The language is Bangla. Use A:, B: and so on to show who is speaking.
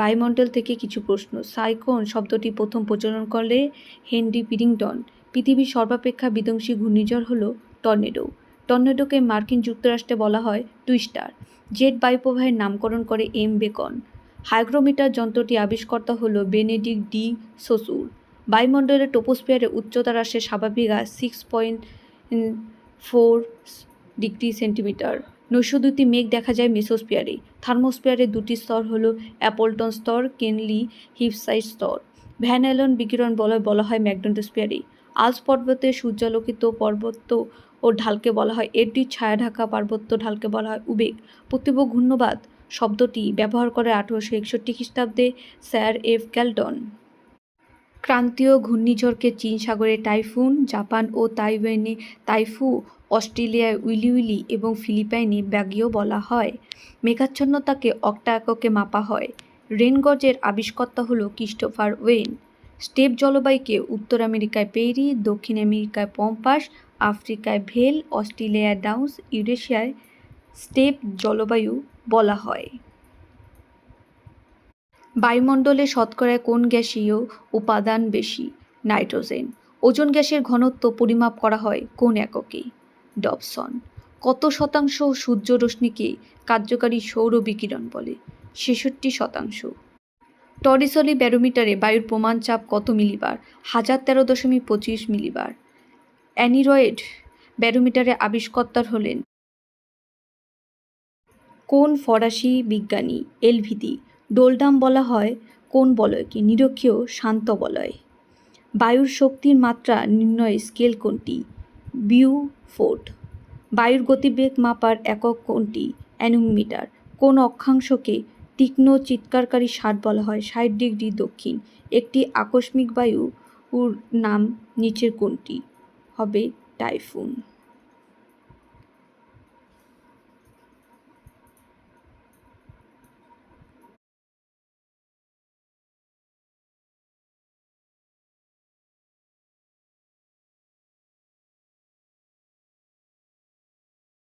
A: বায়ুমণ্ডল থেকে কিছু প্রশ্ন। সাইক্লোন শব্দটি প্রথম প্রচলন করলে হেনরি পিডিংটন, পৃথিবীর সর্বাপেক্ষা বিধ্বংসী ঘূর্ণিঝড় হলো টর্নেডো। টর্নেডোকে মার্কিন যুক্তরাষ্ট্রে বলা হয় টুইস্টার। জেট বায়ুপ্রবাহের নামকরণ করে এম বেকন। হাইগ্রোমিটার যন্ত্রটি আবিষ্কর্তা হল বেনেডিক ডি সসুর। বায়ুমণ্ডলের টোপোস্ফিয়ারের উচ্চতা হ্রাসের স্বাভাবিক six point four degree centimetre নৈশদ্যুতি মেঘ দেখা যায় মেসোস্ফিয়ারে থার্মোস্ফিয়ারের দুটি স্তর হল অ্যাপলটন স্তর, কেনলি হিপসাইড স্তর। ভ্যান অ্যালন বিকিরণ বলয় বলা হয় ম্যাগনেটোস্ফিয়ারে আলস পর্বতে সূর্যালোকিত পর্বত ও ঢালকে বলা হয়, এটি ছায়া ঢাকা পার্বত্য ঢালকে বলা হয় উবেগ। পূর্ব ঘূর্ণবাদ শব্দটি ব্যবহার করে আঠারোশো একষট্টি খ্রিস্টাব্দে স্যার এফ ক্যালটন ক্রান্তীয় ঘূর্ণিঝড়কে চীন সাগরে টাইফুন, জাপান ও তাইওয়ানে তাইফু অস্ট্রেলিয়ায় উইলি উইলি এবং ফিলিপাইনে ব্যাগিও বলা হয়। মেঘাচ্ছন্নতাকে অক্টা এককে মাপা হয়। রেনগজের আবিষ্কর্তা হলো ক্রিস্টোফার ওয়েন। স্টেপ জলবায়ুকে উত্তর আমেরিকায় পেরি, দক্ষিণ আমেরিকায় পম্পাস, আফ্রিকায় ভেল, অস্ট্রেলিয়ায় ডাউন্স, ইউরেশিয়ায় স্টেপ জলবায়ু বলা হয়। বায়ুমণ্ডলে শতকরায় কোন গ্যাসীয় উপাদান বেশি? নাইট্রোজেন। ওজোন গ্যাসের ঘনত্ব পরিমাপ করা হয় কোন এককে। ডবসন। কত শতাংশ সূর্যরশ্মিকে কার্যকারী সৌর বিকিরণ বলে? ছেষট্টি শতাংশ। টরিসলি ব্যারোমিটারে বায়ুর প্রমাণ চাপ কত মিলিবার? হাজার তেরো দশমিক পঁচিশ মিলিবার। অ্যানিরয়েড ব্যারোমিটারে আবিষ্কর্তার হলেন কোন ফরাসি বিজ্ঞানী? এলভিদি ডোলডাম বলা হয় কোন বলয়কে? নিরক্ষীয়, শান্ত বলয়। বায়ুর শক্তির মাত্রা নির্ণয় স্কেল কোনটি? বিউ ফোর্ট বায়ুর গতিবেগ মাপার একক কোনটি অ্যানোমিটার। কোন অক্ষাংশকে তীক্ষ্ণ চিৎকারকারী ষাট বলা হয়, ষাট ডিগ্রি দক্ষিণ। একটি আকস্মিক বায়ুর নাম নিচের কোনটি হবে টাইফুন।